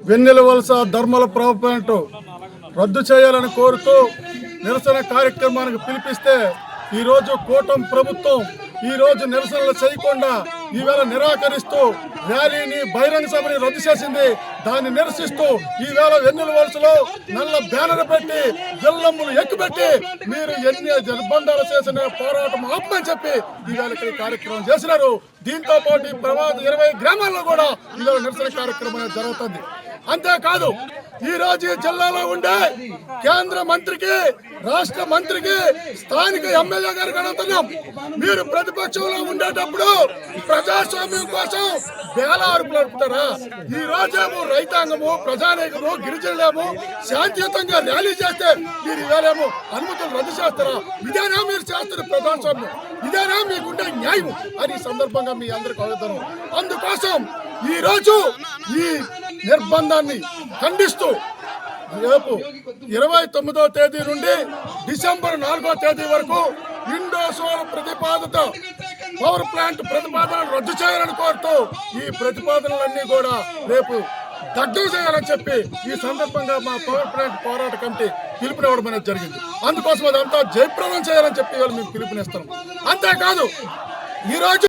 వెన్నెల వలస ధర్మల ప్రాపర్మెంట్ రద్దు చేయాలని కోరుతూ నిరసన కార్యక్రమానికి పిలిపిస్తే ఈరోజు కూటమి ప్రభుత్వం ఈరోజు నిరసనలు చేయకుండా ఈవేళ నిరాకరిస్తూ ర్యాలీని బహిరంగ సభని రద్దు చేసింది. దాన్ని నిరసిస్తూ ఈవేళ వెన్నుల వలసలో నల్ల బ్యానర్ పెట్టి జల్లమ్ములు ఎక్కుపెట్టి మీరు ఎన్ని నిర్బంధాలు చేసిన పోరాటం ఆపమని చెప్పి ఈవేళ ఇక్కడ కార్యక్రమం చేసినారు. దీంతో పాటు ఈ ప్రమాద ఇరవై గ్రామాల్లో కూడా ఈవేళ నిరసన కార్యక్రమం జరుగుతుంది. అంతేకాదు ఈ రోజు జిల్లాలో ఉండే కేంద్ర మంత్రికి రాష్ట్ర మంత్రికి స్థానిక ఎమ్మెల్యే గారికి అడుగుతున్నాం. మీరు ప్రతిపక్షంలో ఉండేటప్పుడు ప్రజాస్వామ్యం కోసం వేల అరుపులు అడుపుతారా ఈ రోజేమో రైతాంగము ప్రజానేకము గిరిజనులేము శాంతియుతంగా ర్యాలీ చేస్తే మీరు ఇవేళేమో అనుమతులు రద్దు చేస్తారా? ఇదేనా మీరు చేస్తున్న ప్రజాస్వామ్యం? ఇదేనా మీకుండే న్యాయం అని సందర్భంగా మీ అందరికి అడుగుతాను. అందుకోసం ఈ రోజు ఈ నిర్బంధాన్ని ఖండిస్తూ రేపు ఇరవై తొమ్మిదో తేదీ నుండి డిసెంబర్ నాలుగో తేదీ వరకు ఇండోసోల్ ప్రతిపాదిత పవర్ ప్లాంట్ ప్రతిపాదనలు రద్దు చేయాలని కోరుతూ ఈ ప్రతిపాదనలన్నీ కూడా రేపు దగ్ధం చేయాలని చెప్పి ఈ సందర్భంగా మా పవర్ ప్లాంట్ పోరాట కమిటీ పిలుపునివ్వడం అనేది జరిగింది. అందుకోసం అదంతా జయప్రదం చేయాలని చెప్పి వాళ్ళు మేము పిలుపునిస్తాం అంతేకాదు ఈ రోజు